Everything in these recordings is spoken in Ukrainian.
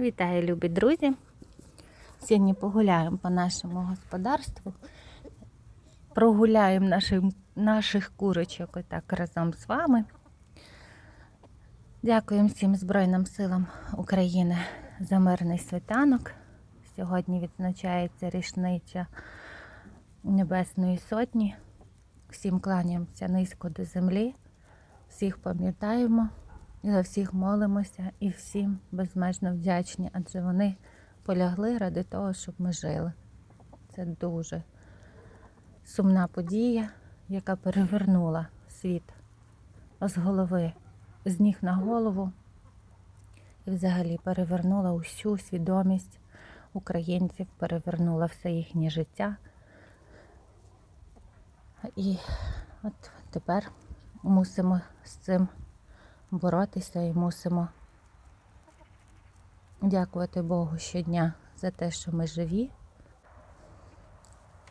Вітаю, любі друзі! Сьогодні погуляємо по нашому господарству. Прогуляємо наших, наших курочок отак разом з вами. Дякуємо всім Збройним силам України за мирний світанок. Сьогодні відзначається річниця Небесної Сотні. Всім кланяємося низько до землі, всіх пам'ятаємо, за всіх молимося і всім безмежно вдячні, адже вони полягли ради того, щоб ми жили. Це дуже сумна подія, яка перевернула світ з голови, з ніг на голову і взагалі перевернула усю свідомість українців, перевернула все їхнє життя. І от тепер мусимо з цим боротися і мусимо дякувати Богу щодня за те, що ми живі.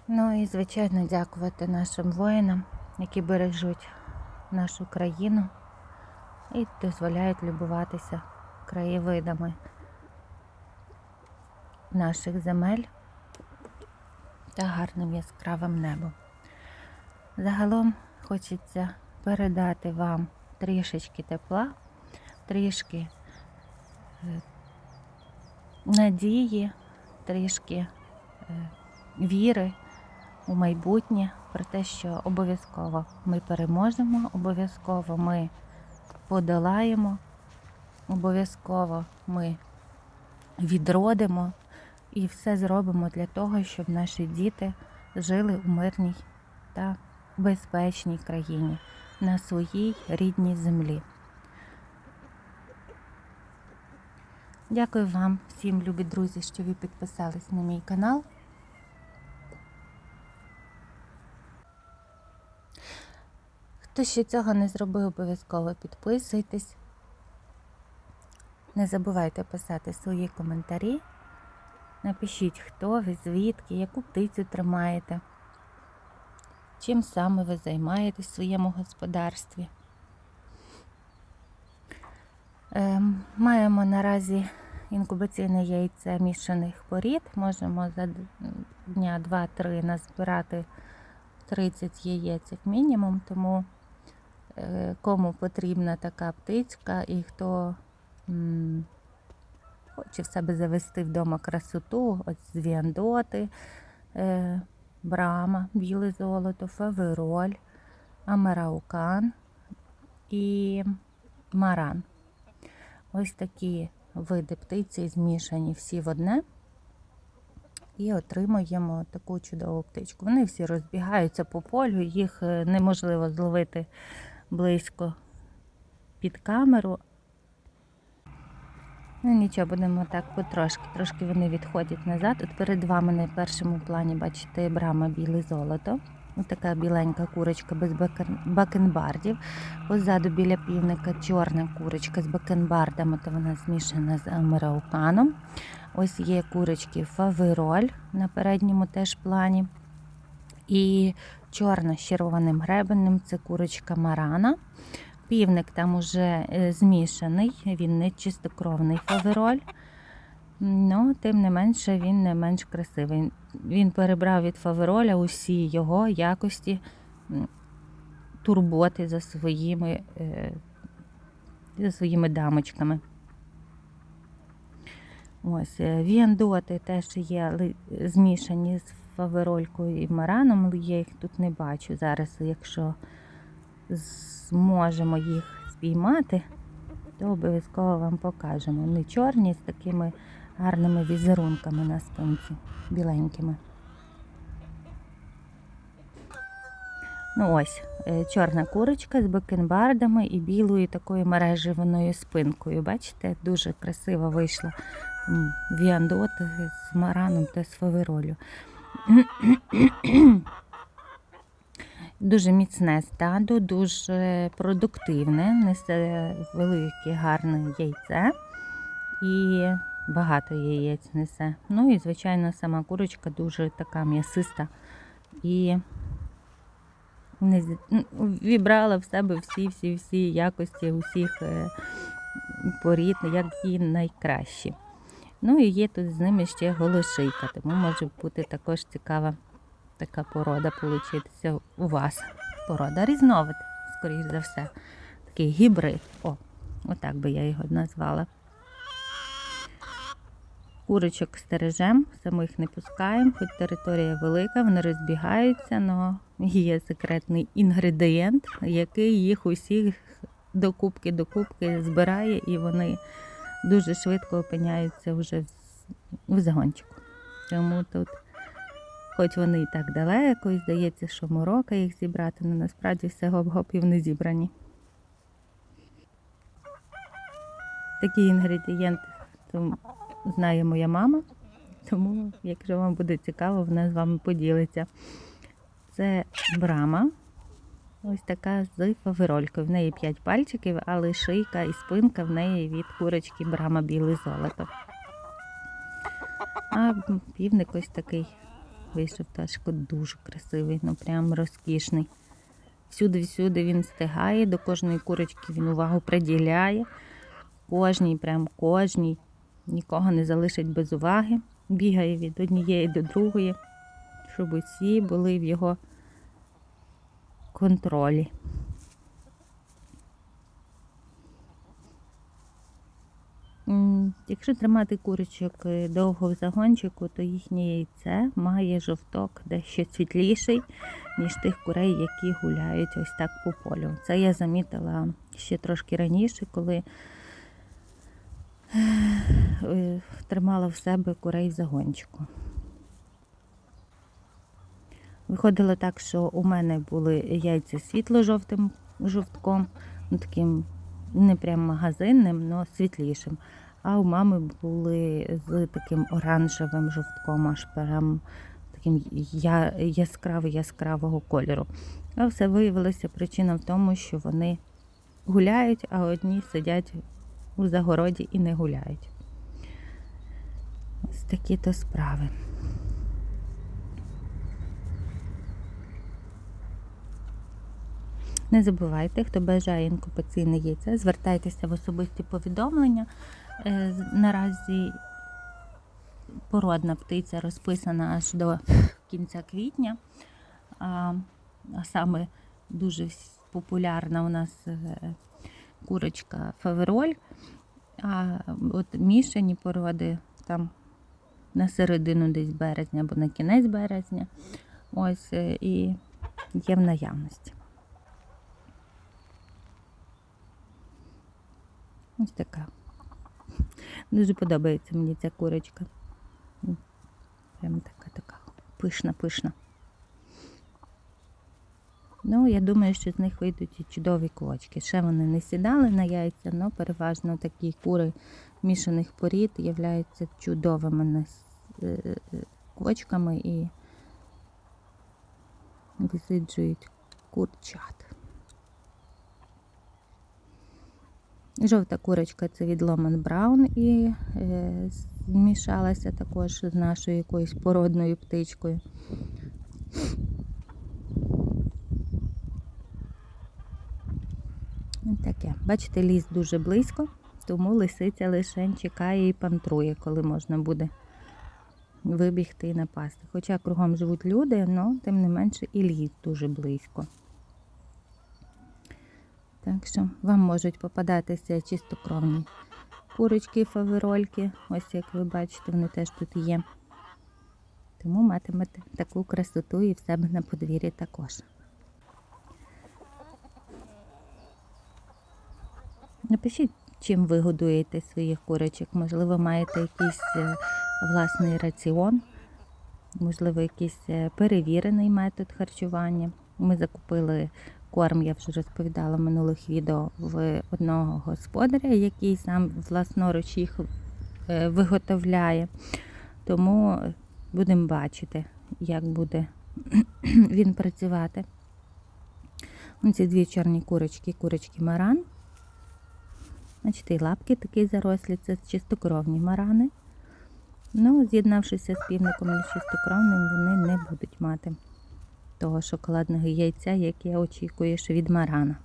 Ну і, звичайно, дякувати нашим воїнам, які бережуть нашу країну і дозволяють любуватися краєвидами наших земель та гарним яскравим небом. Загалом хочеться передати вам трішечки тепла, трішки е, надії, трішки е, віри у майбутнє, про те, що обов'язково ми переможемо, обов'язково ми подолаємо, обов'язково ми відродимо і все зробимо для того, щоб наші діти жили у мирній та безпечній країні на своїй рідній землі. Дякую вам всім, любі друзі, що ви підписались на мій канал. Хто ще цього не зробив, обов'язково підписуйтесь. Не забувайте писати свої коментарі. Напишіть, хто ви, звідки, яку птицю тримаєте, чим саме ви займаєтесь в своєму господарстві. Ем, Маємо наразі інкубаційне яйце мішаних порід. Можемо за дня 2-3 назбирати 30 яєць мінімум, тому е, кому потрібна така птицька і хто хоче в себе завести вдома красоту, ось звіандоти, е, брама, біле золото, фавероль, амераукан і маран. Ось такі види птиці змішані всі в одне. І отримуємо таку чудову птичку. Вони всі розбігаються по полю, їх е, неможливо зловити близько під камеру. Ну нічого, будемо так потрошки. Трошки вони відходять назад. От перед вами на першому плані, бачите, брама біле золото. Ось така біленька курочка без бакенбардів. Позаду біля півника чорна курочка з бакенбардами, то вона змішана з американом. Ось є курочки фавероль на передньому теж плані. І чорна з червоним гребенем це курочка марана. Півник там уже е, змішаний, він не чистокровний фавероль. Ну, тим не менше, він не менш красивий. Він перебрав від фавероля усі його якості турботи за своїми, е, за своїми дамочками. Ось, е, віандоти теж є змішані з фаверолькою і мараном, але я їх тут не бачу зараз. Якщо зможемо їх спіймати, то обов'язково вам покажемо. Вони чорні з такими гарними візерунками на спинці, біленькими. Ну ось, е, чорна курочка з бакенбардами і білою такою мережеваною спинкою. Бачите, дуже красиво вийшла віандот з мараном та з фаверолю. Дуже міцне стадо, дуже продуктивне, несе велике гарне яйце і багато яєць несе. Ну і, звичайно, сама курочка дуже така м'ясиста і не вібрала в себе всі-всі-всі якості усіх е, порід, як і найкращі. Ну і є тут з ними ще голошийка, тому може бути також цікава така порода получитися у вас. Порода різновид, скоріш за все. Такий гібрид. О, отак би я його назвала. Курочок стережем, самих не пускаємо, хоч територія велика, вони розбігаються, але є секретний інгредієнт, який їх усіх докупки докупки збирає, і вони дуже швидко опиняються вже в загончику. Тому тут, хоч вони і так далеко, і здається, що морока їх зібрати, але насправді все гоп-гоп і вони зібрані. Такі інгредієнти знає моя мама, тому, якщо вам буде цікаво, вона з вами поділиться. Це брама. Ось така з фаверолькою. В неї 5 пальчиків, але шийка і спинка в неї від курочки брама біле золото. А півник ось такий вийшов ташко дуже красивий, ну прям розкішний. Всюди-всюди він стигає, до кожної курочки він увагу приділяє. Кожній, прям кожній, нікого не залишить без уваги. Бігає від однієї до другої, щоб усі були в його контролі. Якщо тримати курочок е, довго в загончику, то їхнє яйце має жовток дещо світліший, ніж тих курей, які гуляють ось так по полю. Це я замітила ще трошки раніше, коли е, тримала в себе курей в загончику. Виходило так, що у мене були яйця світло-жовтим жовтком, ну, таким не прям магазинним, але світлішим. А у мами були з таким оранжевим жовтком, аж прям таким я, яскравий яскравого кольору. А все виявилося причина в тому, що вони гуляють, а одні сидять у загороді і не гуляють. Ось такі то справи. Не забувайте, хто бажає інкубаційне яйце, звертайтеся в особисті повідомлення. Е, Наразі породна птиця розписана аж до кінця квітня, а, а саме дуже популярна у нас е, курочка фавероль, а от мішані породи там на середину десь березня або на кінець березня. Ось е, і є в наявності. Ось така. Дуже подобається мені ця курочка. Прям така така пишна, пишна. Ну, я думаю, що з них вийдуть і чудові квочки. Ще вони не сідали на яйця, але переважно такі кури мішаних порід являються чудовими нас- е, е, квочками і висиджують курчат. Жовта курочка це від Ломан Браун і е, змішалася також з нашою якоюсь породною птичкою. Таке. Бачите, ліс дуже близько, тому лисиця лише чекає і пантрує, коли можна буде вибігти і напасти. Хоча кругом живуть люди, але тим не менше і ліс дуже близько. Так що вам можуть попадатися чистокровні курочки, фаверольки. Ось як ви бачите, вони теж тут є. Тому матимете таку красоту і в себе на подвір'ї також. Напишіть, чим ви годуєте своїх курочок. Можливо, маєте якийсь е, власний раціон, можливо, якийсь е, перевірений метод харчування. Ми закупили корм, я вже розповідала в минулих відео в одного господаря, який сам власноруч їх е, виготовляє. Тому будемо бачити, як буде він працювати. Ось ці дві чорні курочки, курочки маран. Бачите, і лапки такі зарослі, це чистокровні марани. Ну, з'єднавшися з півником і чистокровним, вони не будуть мати того шоколадного яйця, яке очікуєш від марана.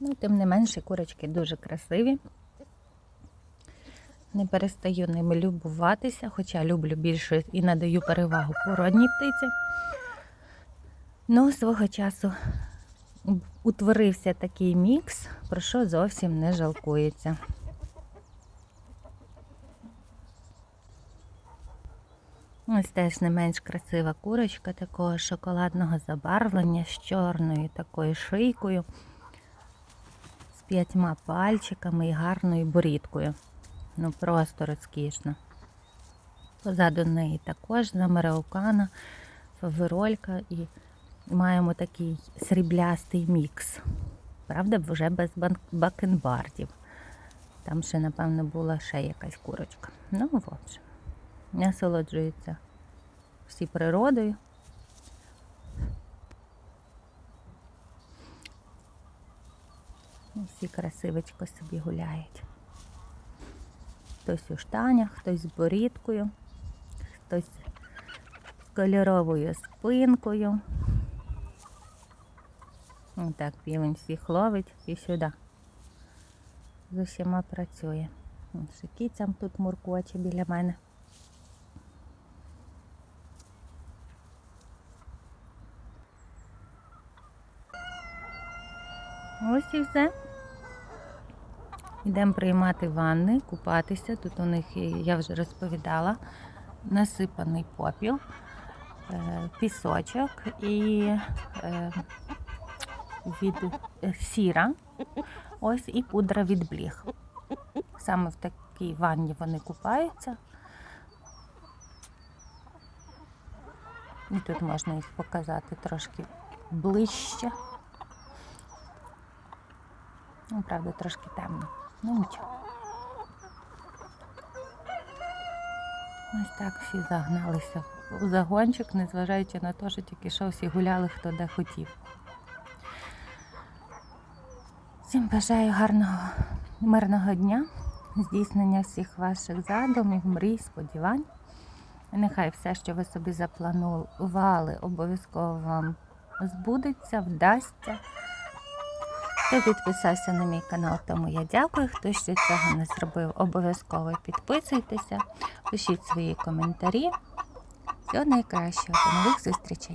Ну, тим не менше, курочки дуже красиві. Не перестаю ними любуватися, хоча люблю більше і надаю перевагу породній птиці. Ну, свого часу утворився такий мікс, про що зовсім не жалкується. Ось теж не менш красива курочка такого шоколадного забарвлення з чорною такою шийкою, з п'ятьма пальчиками і гарною борідкою. Ну просто розкішно. Позаду неї також замараукана, фаверолька і маємо такий сріблястий мікс. Правда, вже без бакенбардів. Там ще, напевно, була ще якась курочка. Ну, в общем, насолоджуються всі природою. Всі красивечко собі гуляють. Хтось у штанях, хтось з борідкою, хтось з кольоровою спинкою. Отак півень всіх ловить і сюди. З усіма працює. Ще кіцям тут муркоче біля мене. Ось і все. Йдемо приймати ванни, купатися. Тут у них, я вже розповідала, насипаний попіл, е, пісочок і е, від е, сіра, ось і пудра від бліх. Саме в такій ванні вони купаються. І тут можна їх показати трошки ближче. Ну, правда, трошки темно. Ну нічого. Ось так всі загналися у загончик, незважаючи на те, що тільки що всі гуляли, хто де хотів. Всім бажаю гарного, мирного дня, здійснення всіх ваших задумів, мрій, сподівань. Нехай все, що ви собі запланували, обов'язково вам збудеться, вдасться. Хто підписався на мій канал, тому я дякую. Хто ще цього не зробив, обов'язково підписуйтеся, пишіть свої коментарі. Всього найкращого, до нових зустрічей!